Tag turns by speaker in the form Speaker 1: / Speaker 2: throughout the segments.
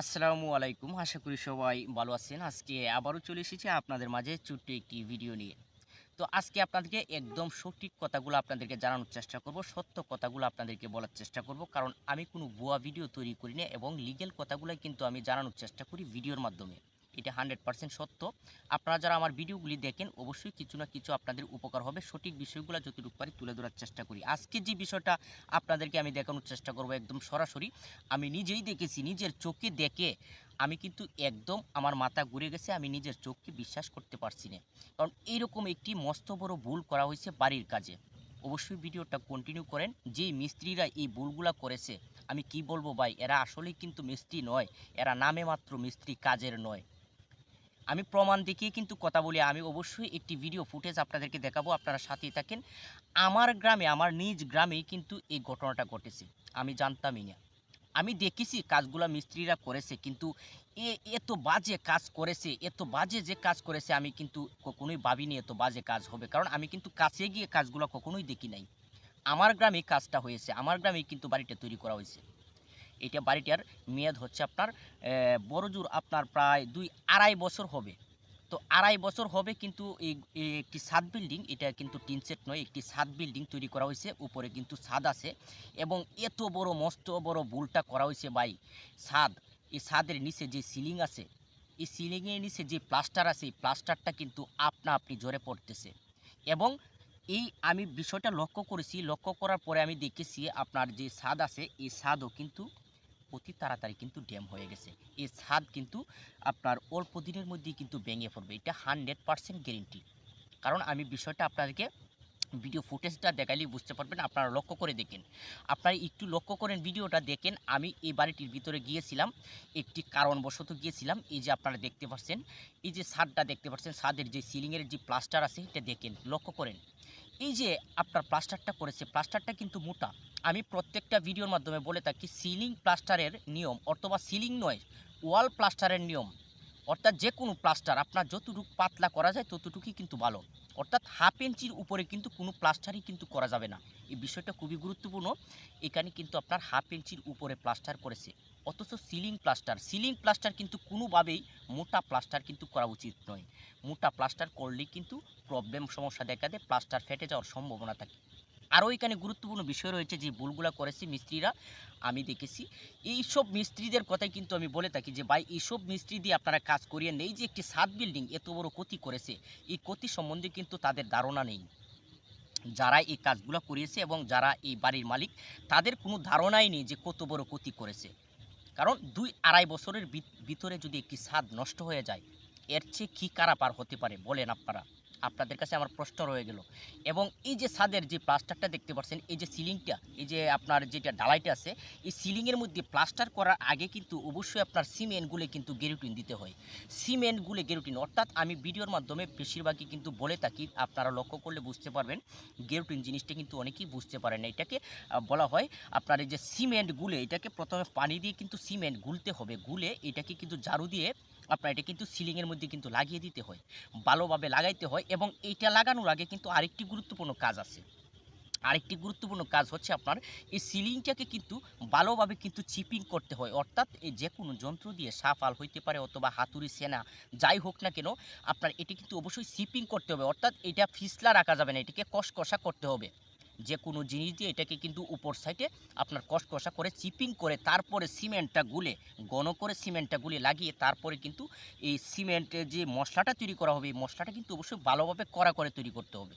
Speaker 1: আসসালামু আলাইকুম। আশা করি সবাই ভালো আছেন। আজকে আবারও চলে এসেছি আপনাদের মাঝে ছোট্ট একটি ভিডিও নিয়ে। তো আজকে আপনাদেরকে একদম সঠিক কথাগুলো আপনাদেরকে জানানোর চেষ্টা করব, সত্য কথাগুলো আপনাদেরকে বলার চেষ্টা করব। কারণ আমি কোনো ভুয়া ভিডিও তৈরি করি না এবং লিগেল কথাগুলোই কিন্তু আমি জানানোর চেষ্টা করি ভিডিওর মাধ্যমে। এটা হান্ড্রেড পার্সেন্ট সত্য। আপনারা যারা আমার ভিডিওগুলি দেখেন, অবশ্যই কিছু না কিছু আপনাদের উপকার হবে। সঠিক বিষয়গুলো যতটুকু পারি তুলে ধরার চেষ্টা করি। আজকে যে বিষয়টা আপনাদেরকে আমি দেখানোর চেষ্টা করব একদম সরাসরি, আমি নিজেই দেখেছি, নিজের চোখে দেখে আমি কিন্তু একদম আমার মাথা ঘুরে গেছে, আমি নিজের চোখকে বিশ্বাস করতে পারছি না। কারণ এইরকম একটি মস্ত বড় ভুল করা হয়েছে বাড়ির কাজে। অবশ্যই ভিডিওটা কন্টিনিউ করেন। যেই মিস্ত্রিরা এই ভুলগুলা করেছে, আমি কি বলব ভাই? এরা আসলেই কিন্তু মিস্ত্রি নয়, এরা নামে মাত্র মিস্ত্রি কাজের নয়। আমি প্রমাণ দেখিয়ে কিন্তু কথা বলি। আমি অবশ্যই একটি ভিডিও ফুটেজ আপনাদেরকে দেখাবো, আপনারা সাথেই থাকেন। আমার গ্রামে, আমার নিজ গ্রামেই কিন্তু এই ঘটনাটা ঘটেছে। আমি জানতামই না। আমি দেখেছি কাজগুলো মিস্ত্রিরা করেছে, কিন্তু এ, এত বাজে কাজ করেছে, এত বাজে যে কাজ করেছে আমি কিন্তু কখনোই ভাবিনি এত বাজে কাজ হবে, কারণ আমি কিন্তু কাছে গিয়ে কাজগুলো কখনোই দেখি নাই। আমার গ্রামে কাজটা হয়েছে, আমার গ্রামেই কিন্তু বাড়িটা তৈরি করা হয়েছে। এটা বাড়িটার মেয়াদ হচ্ছে আপনার বড়জোর আপনার প্রায় দুই আড়াই বছর হবে। তো আড়াই বছর হবে কিন্তু এই একটি সাদ বিল্ডিং, এটা কিন্তু টিন সেট নয়, একটি সাদ বিল্ডিং তৈরি করা হয়েছে, উপরে কিন্তু ছাদ আছে। এবং এত বড়, মস্ত বড় বুলটা করা হয়েছে বাই ছাদ। এই ছাদের নিচে যে সিলিং আছে, এই সিলিংয়ের নিচে যে প্লাস্টার আছে, এই প্লাস্টারটা কিন্তু আপনা আপনি জোরে পড়তেছে। এবং এই আমি বিষয়টা লক্ষ্য করেছি, লক্ষ্য করার পরে আমি দেখেছি আপনার যে ছাদ আছে, এই ছাদও কিন্তু অতি তাড়াতাড়ি কিন্তু ড্যাম হয়ে গেছে। এই ছাদ কিন্তু আপনার অল্প দিনের মধ্যেই কিন্তু ভেঙে পড়বে। এটা হান্ড্রেড পারসেন্ট গ্যারেন্টি। কারণ আমি বিষয়টা আপনাদেরকে ভিডিও ফুটেজটা দেখালেই বুঝতে পারবেন, আপনারা লক্ষ্য করে দেখেন। আপনারা একটু লক্ষ্য করেন, ভিডিওটা দেখেন। আমি এই বাড়িটির ভিতরে গিয়েছিলাম, একটি কারণবশত গিয়েছিলাম। এই যে আপনারা দেখতে পাচ্ছেন, এই যে ছাদটা দেখতে পাচ্ছেন, ছাদের যে সিলিংয়ের যে প্লাস্টার আছে, এটা দেখেন, লক্ষ্য করেন। এই যে আপনার প্লাস্টারটা করেছে, প্লাস্টারটা কিন্তু মোটা। আমি প্রত্যেকটা ভিডিওর মাধ্যমে বলে থাকি, সিলিং প্লাস্টারের নিয়ম অথবা সিলিং নয়, ওয়াল প্লাস্টারের নিয়ম। অর্থাৎ যে কোনো প্লাস্টার, আপনার যতটুকু পাতলা করা যায় ততটুকুই কিন্তু ভালো। অর্থাৎ হাফ ইঞ্চির উপরে কিন্তু কোনো প্লাস্টারই কিন্তু করা যাবে না। এই বিষয়টা খুবই গুরুত্বপূর্ণ। এখানে কিন্তু আপনার হাফ ইঞ্চির উপরে প্লাস্টার করেছে। অথচ সিলিং প্লাস্টার সিলিং প্লাস্টার কিন্তু কোনোভাবেই মোটা প্লাস্টার কিন্তু করা উচিত নয়। মোটা প্লাস্টার করলে কিন্তু প্রবলেম সমস্যা দেখা দেয় প্লাস্টার ফেটে যাওয়ার সম্ভাবনা থাকে। আরও এখানে গুরুত্বপূর্ণ বিষয় রয়েছে যে ভুলগুলো করেছে মিস্ত্রিরা, আমি দেখেছি। এইসব মিস্ত্রিদের কথাই কিন্তু আমি বলে থাকি যে, ভাই, এইসব মিস্ত্রি দিয়ে আপনারা কাজ করিয়ে নেই যে একটি সাত বিল্ডিং এত বড় ক্ষতি করেছে, এই ক্ষতি সম্বন্ধে কিন্তু তাদের ধারণা নেই। যারা এই কাজগুলো করিয়েছে এবং যারা এই বাড়ির মালিক, তাদের কোনো ধারণাই নেই যে কত বড় ক্ষতি করেছে। কারণ দুই আড়াই বছরের ভিতরে যদি একটি ছাদ নষ্ট হয়ে যায়, এর চেয়ে কী কারাপার হতে পারে বলেন আপনারা? আপনাদের কাছে আমার প্রশ্ন রয়ে গেল। এবং এই যে ছাদের যে প্লাস্টারটা দেখতে পাচ্ছেন, এই যে সিলিংটা, এই যে আপনার যেটা ডালাইটা আছে, এই সিলিংয়ের মধ্যে প্লাস্টার করার আগে কিন্তু অবশ্যই আপনার সিমেন্টগুলো কিন্তু গেরুটিন দিতে হয়। সিমেন্টগুলো গেরুটিন, অর্থাৎ আমি ভিডিওর মাধ্যমে বেশিরভাগই কিন্তু বলে থাকি, আপনারা লক্ষ্য করলে বুঝতে পারবেন, গেরুটিন জিনিসটা কিন্তু অনেকেই বুঝতে পারেন না। এটাকে বলা হয় আপনার এই যে সিমেন্ট গুলে, এটাকে প্রথমে পানি দিয়ে কিন্তু সিমেন্ট গুলতে হবে। গুলে এটাকে কিন্তু ঝাড়ু দিয়ে আপনার এটা কিন্তু সিলিংয়ের মধ্যে কিন্তু লাগিয়ে দিতে হয়। ভালোভাবে লাগাইতে হয় এবং এইটা লাগানোর আগে কিন্তু আরেকটি গুরুত্বপূর্ণ কাজ আছে। আরেকটি গুরুত্বপূর্ণ কাজ হচ্ছে আপনার, এই সিলিংটাকে কিন্তু ভালোভাবে কিন্তু চিপিং করতে হয়। অর্থাৎ এই যে কোনো যন্ত্র দিয়ে সাফাল হইতে পারে অথবা হাতুড়ি, সেনা, যাই হোক না কেন, আপনার এটি কিন্তু অবশ্যই চিপিং করতে হবে। অর্থাৎ এটা ফিসলা রাখা যাবে না, এটিকে কষকষা করতে হবে। যে কোনো জিনিস দিয়ে এটাকে কিন্তু উপর সাইডে আপনার কষকষা করে চিপিং করে তারপরে সিমেন্টটা গুলে গণ করে সিমেন্টটা গুলে লাগিয়ে তারপরে কিন্তু এই সিমেন্টের যে মশলাটা তৈরি করা হবে, এই মশলাটা কিন্তু অবশ্যই ভালোভাবে কড়া করে তৈরি করতে হবে।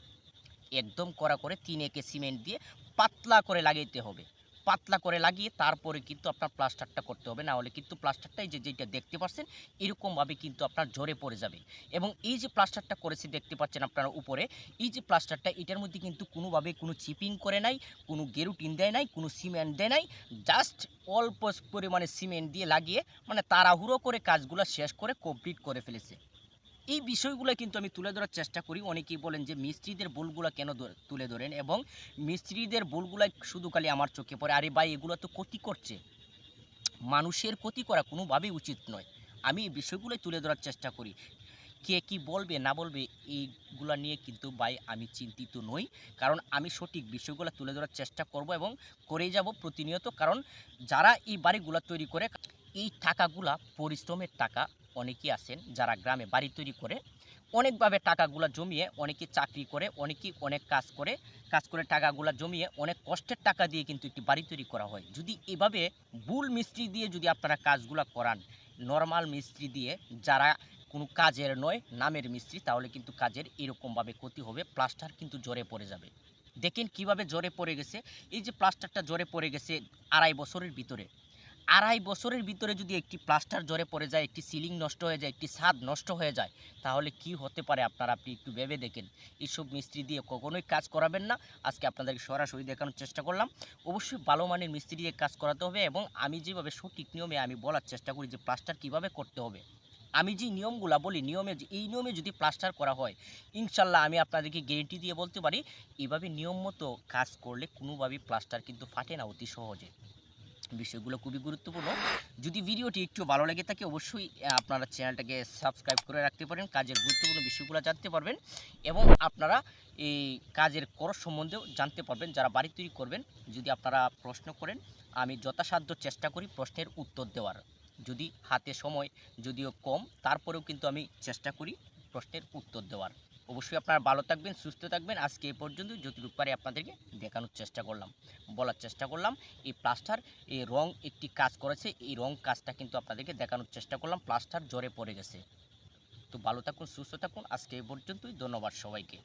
Speaker 1: একদম কড়া করে তিন একে সিমেন্ট দিয়ে পাতলা করে লাগাইতে হবে। পাতলা করে লাগিয়ে তারপরে কিন্তু আপনার প্লাস্টারটা করতে হবে। না হলে কিন্তু প্লাস্টারটা এই যে যেটা দেখতে পাচ্ছেন, এরকমভাবে কিন্তু আপনার ঝরে পড়ে যাবে। এবং এই যে প্লাস্টারটা করেছে দেখতে পাচ্ছেন আপনারা উপরে, এই যে প্লাস্টারটা এটার মধ্যে কিন্তু কোনোভাবে কোনো চিপিং করে নাই, কোনো গেরুটিন দেয় নাই, কোনো সিমেন্ট দেয় নাই, জাস্ট অল্প পরিমাণে সিমেন্ট দিয়ে লাগিয়ে মানে তাড়াহুড়ো করে কাজগুলো শেষ করে কমপ্লিট করে ফেলেছে। এই বিষয়গুলো কিন্তু আমি তুলে ধরার চেষ্টা করি। অনেকেই বলেন যে মিস্ত্রিদের ভুলগুলো কেন তুলে ধরেন এবং মিস্ত্রিদের ভুলগুলো শুধু খালি আমার চোখে পড়ে। আরে ভাই, এগুলো তো ক্ষতি করছে। মানুষের ক্ষতি করা কোনোভাবেই উচিত নয়। আমি এই বিষয়গুলোই তুলে ধরার চেষ্টা করি। কে কি বলবে, না বলবে, এইগুলো নিয়ে কিন্তু ভাই আমি চিন্তিত নই। কারণ আমি সঠিক বিষয়গুলো তুলে ধরার চেষ্টা করব এবং করেই যাব প্রতিনিয়ত। কারণ যারা এই বাড়িগুলো তৈরি করে এই টাকাগুলা পরিশ্রমের টাকা অনেকেই আছেন যারা গ্রামে বাড়ি তৈরি করে, অনেকভাবে টাকাগুলা জমিয়ে অনেকে চাকরি করে, অনেকেই অনেক কাজ করে কাজ করে টাকাগুলা জমিয়ে অনেক কষ্টের টাকা দিয়ে কিন্তু একটি বাড়ি তৈরি করা হয়। যদি এভাবে ভুল মিস্ত্রি দিয়ে যদি আপনারা কাজগুলা করান নর্মাল মিস্ত্রি দিয়ে যারা কোনো কাজের নয়, নামের মিস্ত্রি, তাহলে কিন্তু কাজের এরকমভাবে ক্ষতি হবে, প্লাস্টার কিন্তু জোরে পড়ে যাবে। দেখেন কীভাবে জোরে পড়ে গেছে। এই যে প্লাস্টারটা জোরে পড়ে গেছে আড়াই বছরের ভিতরে। আড়াই বছরের ভিতরে যদি একটি প্লাস্টার জোরে পড়ে যায়, একটি সিলিং নষ্ট হয়ে যায়, একটি ছাদ নষ্ট হয়ে যায়, তাহলে কি হতে পারে আপনারা আপনি একটু ভেবে দেখেন। এইসব মিস্ত্রি দিয়ে কখনোই কাজ করাবেন না। আজকে আপনাদেরকে সরাসরি দেখানোর চেষ্টা করলাম। অবশ্যই ভালো মানের মিস্ত্রি দিয়ে কাজ করাতে হবে এবং আমি যেভাবে সঠিক নিয়মে আমি বলার চেষ্টা করি যে প্লাস্টার কীভাবে করতে হবে। আমি যে নিয়মগুলা বলি, নিয়মে এই নিয়মে যদি প্লাস্টার করা হয়, ইনশাল্লাহ আমি আপনাদেরকে গ্যারেন্টি দিয়ে বলতে পারি, এভাবে নিয়ম মতো কাজ করলে কোনোভাবেই প্লাস্টার কিন্তু ফাটে না অতি সহজে। বিষয়গুলো খুবই গুরুত্বপূর্ণ। যদি ভিডিওটি একটু ভালো লেগে থাকে, অবশ্যই আপনারা চ্যানেলটাকে সাবস্ক্রাইব করে রাখতে পারেন, কাজের গুরুত্বপূর্ণ বিষয়গুলো জানতে পারবেন এবং আপনারা এই কাজের কর সম্বন্ধেও জানতে পারবেন, যারা বাড়ি তৈরি করবেন। যদি আপনারা প্রশ্ন করেন, আমি যথাসাধ্য চেষ্টা করি প্রশ্নের উত্তর দেওয়ার। যদি হাতে সময়, যদিও কম, তারপরেও কিন্তু আমি চেষ্টা করি প্রশ্নের উত্তর দেওয়ার। অবশ্যই আপনারা ভালো থাকবেন, সুস্থ থাকবেন। আজকে এ পর্যন্ত যতটুকু পারে আপনাদেরকে দেখানোর চেষ্টা করলাম, বলার চেষ্টা করলাম। এই প্লাস্টার এই রং একটি কাজ করেছে, এই রং কাজটা কিন্তু আপনাদেরকে দেখানোর চেষ্টা করলাম। প্লাস্টার জ্বরে পড়ে গেছে। তো ভালো থাকুন, সুস্থ থাকুন। আজকে এ পর্যন্তই, ধন্যবাদ সবাইকে।